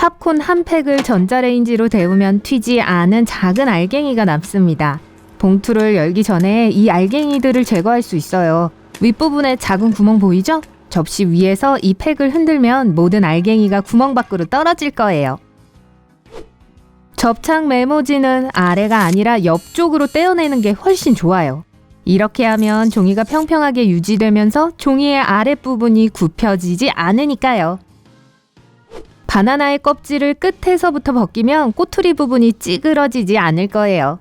팝콘 한 팩을 전자레인지로 데우면 튀지 않은 작은 알갱이가 남습니다. 봉투를 열기 전에 이 알갱이들을 제거할 수 있어요. 윗부분에 작은 구멍 보이죠? 접시 위에서 이 팩을 흔들면 모든 알갱이가 구멍 밖으로 떨어질 거예요. 접착 메모지는 아래가 아니라 옆쪽으로 떼어내는 게 훨씬 좋아요. 이렇게 하면 종이가 평평하게 유지되면서 종이의 아랫부분이 굽혀지지 않으니까요. 바나나의 껍질을 끝에서부터 벗기면 꼬투리 부분이 찌그러지지 않을 거예요.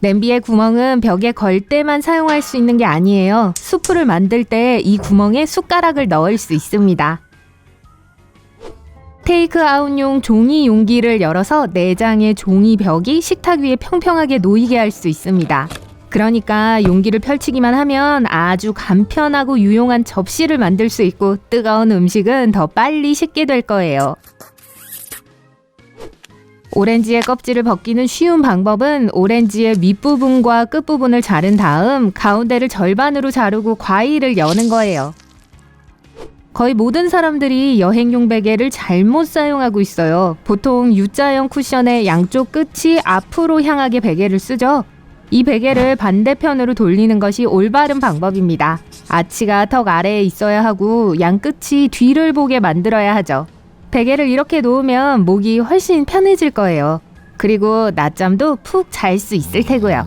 냄비의 구멍은 벽에 걸 때만 사용할 수 있는 게 아니에요. 수프를 만들 때 이 구멍에 숟가락을 넣을 수 있습니다. 테이크아웃용 종이 용기를 열어서 내장의 종이 벽이 식탁 위에 평평하게 놓이게 할 수 있습니다. 그러니까 용기를 펼치기만 하면 아주 간편하고 유용한 접시를 만들 수 있고 뜨거운 음식은 더 빨리 식게 될 거예요. 오렌지의 껍질을 벗기는 쉬운 방법은 오렌지의 밑부분과 끝부분을 자른 다음 가운데를 절반으로 자르고 과일을 여는 거예요. 거의 모든 사람들이 여행용 베개를 잘못 사용하고 있어요. 보통 U자형 쿠션의 양쪽 끝이 앞으로 향하게 베개를 쓰죠. 이 베개를 반대편으로 돌리는 것이 올바른 방법입니다. 아치가 턱 아래에 있어야 하고 양 끝이 뒤를 보게 만들어야 하죠. 베개를 이렇게 놓으면 목이 훨씬 편해질 거예요. 그리고 낮잠도 푹 잘 수 있을 테고요.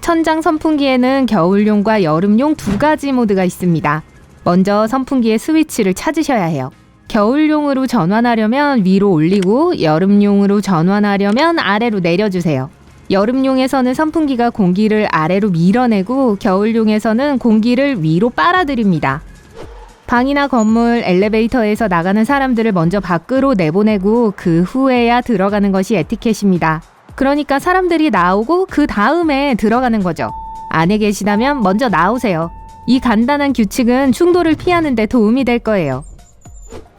천장 선풍기에는 겨울용과 여름용 두 가지 모드가 있습니다. 먼저 선풍기의 스위치를 찾으셔야 해요. 겨울용으로 전환하려면 위로 올리고 여름용으로 전환하려면 아래로 내려주세요. 여름용에서는 선풍기가 공기를 아래로 밀어내고 겨울용에서는 공기를 위로 빨아들입니다. 방이나 건물, 엘리베이터에서 나가는 사람들을 먼저 밖으로 내보내고 그 후에야 들어가는 것이 에티켓입니다. 그러니까 사람들이 나오고 그 다음에 들어가는 거죠. 안에 계시다면 먼저 나오세요. 이 간단한 규칙은 충돌을 피하는 데 도움이 될 거예요.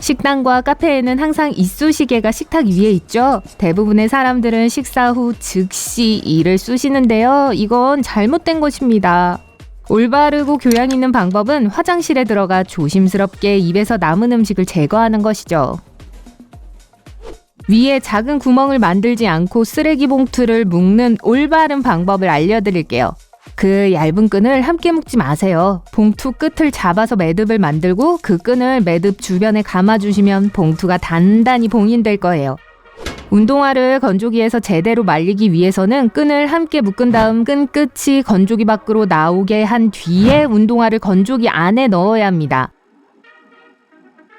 식당과 카페에는 항상 이쑤 시개가 식탁 위에 있죠. 대부분의 사람들은 식사 후 즉시 이를 쑤시는데요. 이건 잘못된 것입니다. 올바르고 교양 있는 방법은 화장실에 들어가 조심스럽게 입에서 남은 음식을 제거하는 것이죠. 위에 작은 구멍을 만들지 않고 쓰레기 봉투를 묶는 올바른 방법을 알려드릴게요. 그 얇은 끈을 함께 묶지 마세요. 봉투 끝을 잡아서 매듭을 만들고 그 끈을 매듭 주변에 감아주시면 봉투가 단단히 봉인될 거예요. 운동화를 건조기에서 제대로 말리기 위해서는 끈을 함께 묶은 다음 끈 끝이 건조기 밖으로 나오게 한 뒤에 운동화를 건조기 안에 넣어야 합니다.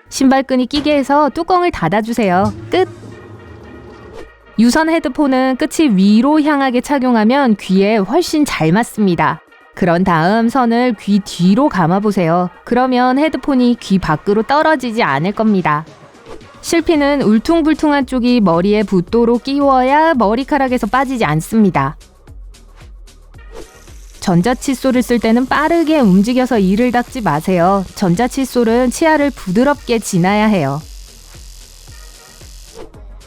신발끈이 끼게 해서 뚜껑을 닫아주세요. 끝! 유선 헤드폰은 끝이 위로 향하게 착용하면 귀에 훨씬 잘 맞습니다. 그런 다음 선을 귀 뒤로 감아보세요. 그러면 헤드폰이 귀 밖으로 떨어지지 않을 겁니다. 실핀은 울퉁불퉁한 쪽이 머리에 붓도로 끼워야 머리카락에서 빠지지 않습니다. 전자칫솔을 쓸 때는 빠르게 움직여서 이를 닦지 마세요. 전자칫솔은 치아를 부드럽게 지나야 해요.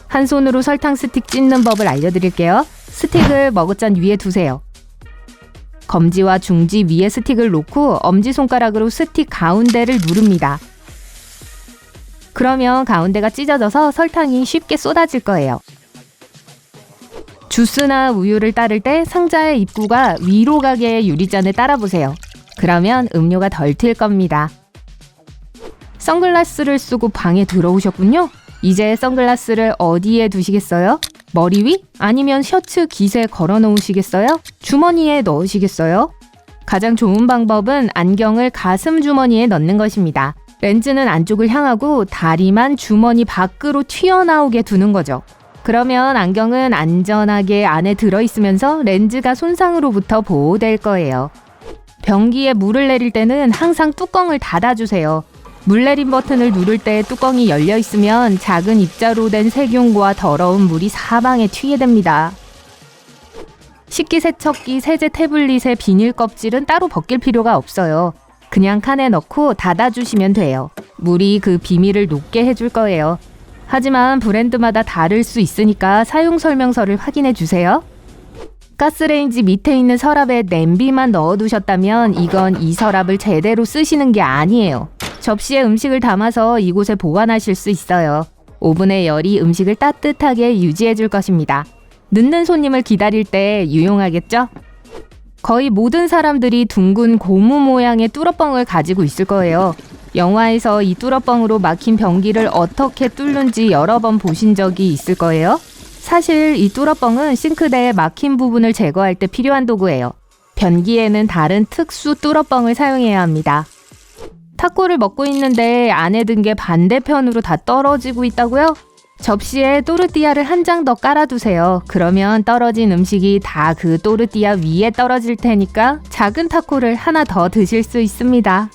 한 손으로 설탕 스틱 찢는 법을 알려드릴게요. 스틱을 머그잔 위에 두세요. 검지와 중지 위에 스틱을 놓고 엄지손가락으로 스틱 가운데를 누릅니다. 그러면 가운데가 찢어져서 설탕이 쉽게 쏟아질 거예요. 주스나 우유를 따를 때 상자의 입구가 위로 가게 유리잔을 따라보세요. 그러면 음료가 덜 튈 겁니다. 선글라스를 쓰고 방에 들어오셨군요. 이제 선글라스를 어디에 두시겠어요? 머리 위? 아니면 셔츠 깃에 걸어 놓으시겠어요? 주머니에 넣으시겠어요? 가장 좋은 방법은 안경을 가슴 주머니에 넣는 것입니다. 렌즈는 안쪽을 향하고 다리만 주머니 밖으로 튀어나오게 두는 거죠. 그러면 안경은 안전하게 안에 들어있으면서 렌즈가 손상으로부터 보호될 거예요. 변기에 물을 내릴 때는 항상 뚜껑을 닫아주세요. 물 내림 버튼을 누를 때 뚜껑이 열려 있으면 작은 입자로 된 세균과 더러운 물이 사방에 튀게 됩니다. 식기세척기 세제 태블릿의 비닐 껍질은 따로 벗길 필요가 없어요. 그냥 칸에 넣고 닫아주시면 돼요. 물이 그 비밀을 녹게 해줄 거예요. 하지만 브랜드마다 다를 수 있으니까 사용 설명서를 확인해 주세요. 가스레인지 밑에 있는 서랍에 냄비만 넣어두셨다면 이건 이 서랍을 제대로 쓰시는 게 아니에요. 접시에 음식을 담아서 이곳에 보관하실 수 있어요. 오븐의 열이 음식을 따뜻하게 유지해 줄 것입니다. 늦는 손님을 기다릴 때 유용하겠죠? 거의 모든 사람들이 둥근 고무 모양의 뚫어뻥을 가지고 있을 거예요. 영화에서 이 뚫어뻥으로 막힌 변기를 어떻게 뚫는지 여러 번 보신 적이 있을 거예요. 사실 이 뚫어뻥은 싱크대의 막힌 부분을 제거할 때 필요한 도구예요. 변기에는 다른 특수 뚫어뻥을 사용해야 합니다. 타코를 먹고 있는데 안에 든 게 반대편으로 다 떨어지고 있다고요? 접시에 또르띠아를 한 장 더 깔아두세요. 그러면 떨어진 음식이 다 그 또르띠아 위에 떨어질 테니까 작은 타코를 하나 더 드실 수 있습니다.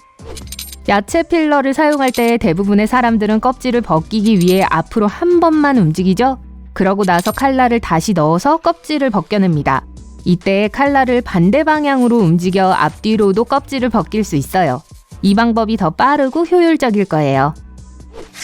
야채 필러를 사용할 때 대부분의 사람들은 껍질을 벗기기 위해 앞으로 한 번만 움직이죠. 그러고 나서 칼날을 다시 넣어서 껍질을 벗겨냅니다. 이때 칼날을 반대 방향으로 움직여 앞뒤로도 껍질을 벗길 수 있어요. 이 방법이 더 빠르고 효율적일 거예요.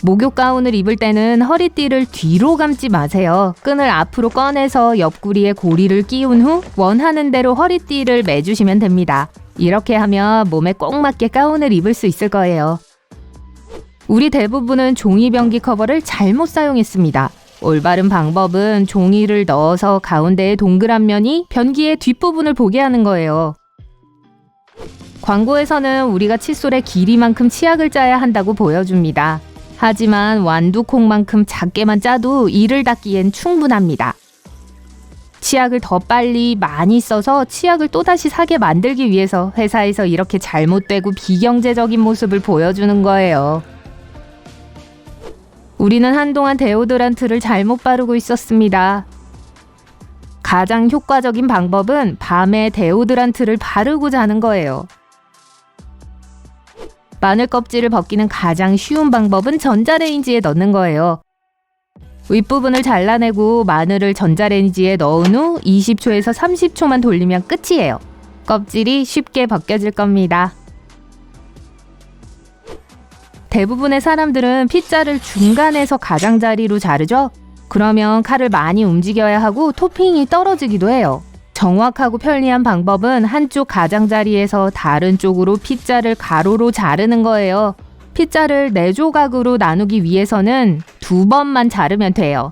목욕 가운을 입을 때는 허리띠를 뒤로 감지 마세요. 끈을 앞으로 꺼내서 옆구리에 고리를 끼운 후 원하는 대로 허리띠를 매주시면 됩니다. 이렇게 하면 몸에 꼭 맞게 가운을 입을 수 있을 거예요. 우리 대부분은 종이 변기 커버를 잘못 사용했습니다. 올바른 방법은 종이를 넣어서 가운데에 동그란 면이 변기의 뒷부분을 보게 하는 거예요. 광고에서는 우리가 칫솔의 길이만큼 치약을 짜야 한다고 보여줍니다. 하지만 완두콩만큼 작게만 짜도 이를 닦기엔 충분합니다. 치약을 더 빨리 많이 써서 치약을 또다시 사게 만들기 위해서 회사에서 이렇게 잘못되고 비경제적인 모습을 보여주는 거예요. 우리는 한동안 데오드란트를 잘못 바르고 있었습니다. 가장 효과적인 방법은 밤에 데오드란트를 바르고 자는 거예요. 마늘 껍질을 벗기는 가장 쉬운 방법은 전자레인지에 넣는 거예요. 윗부분을 잘라내고 마늘을 전자레인지에 넣은 후 20초에서 30초만 돌리면 끝이에요. 껍질이 쉽게 벗겨질 겁니다. 대부분의 사람들은 피자를 중간에서 가장자리로 자르죠? 그러면 칼을 많이 움직여야 하고 토핑이 떨어지기도 해요. 정확하고 편리한 방법은 한쪽 가장자리에서 다른 쪽으로 피자를 가로로 자르는 거예요. 피자를 네 조각으로 나누기 위해서는 두 번만 자르면 돼요.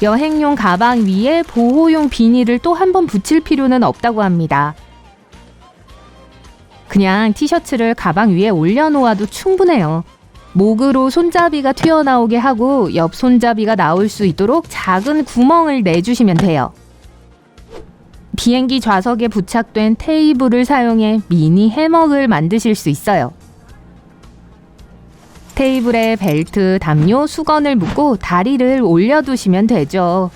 여행용 가방 위에 보호용 비닐을 또 한 번 붙일 필요는 없다고 합니다. 그냥 티셔츠를 가방 위에 올려놓아도 충분해요. 목으로 손잡이가 튀어나오게 하고 옆 손잡이가 나올 수 있도록 작은 구멍을 내주시면 돼요. 비행기 좌석에 부착된 테이블을 사용해 미니 해먹을 만드실 수 있어요. 테이블에 벨트, 담요, 수건을 묶고 다리를 올려두시면 되죠.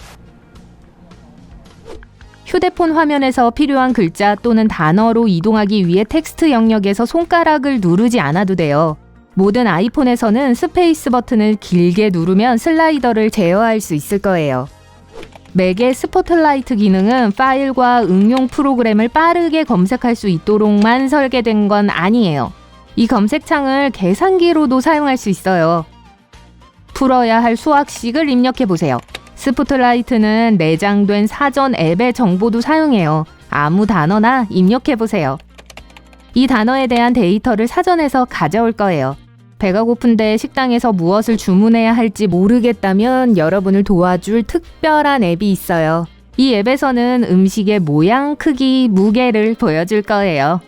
휴대폰 화면에서 필요한 글자 또는 단어로 이동하기 위해 텍스트 영역에서 손가락을 누르지 않아도 돼요. 모든 아이폰에서는 스페이스 버튼을 길게 누르면 슬라이더를 제어할 수 있을 거예요. 맥의 스포트라이트 기능은 파일과 응용 프로그램을 빠르게 검색할 수 있도록만 설계된 건 아니에요. 이 검색창을 계산기로도 사용할 수 있어요. 풀어야 할 수학식을 입력해 보세요. 스포트라이트는 내장된 사전 앱의 정보도 사용해요. 아무 단어나 입력해 보세요. 이 단어에 대한 데이터를 사전에서 가져올 거예요. 배가 고픈데 식당에서 무엇을 주문해야 할지 모르겠다면 여러분을 도와줄 특별한 앱이 있어요. 이 앱에서는 음식의 모양, 크기, 무게를 보여줄 거예요.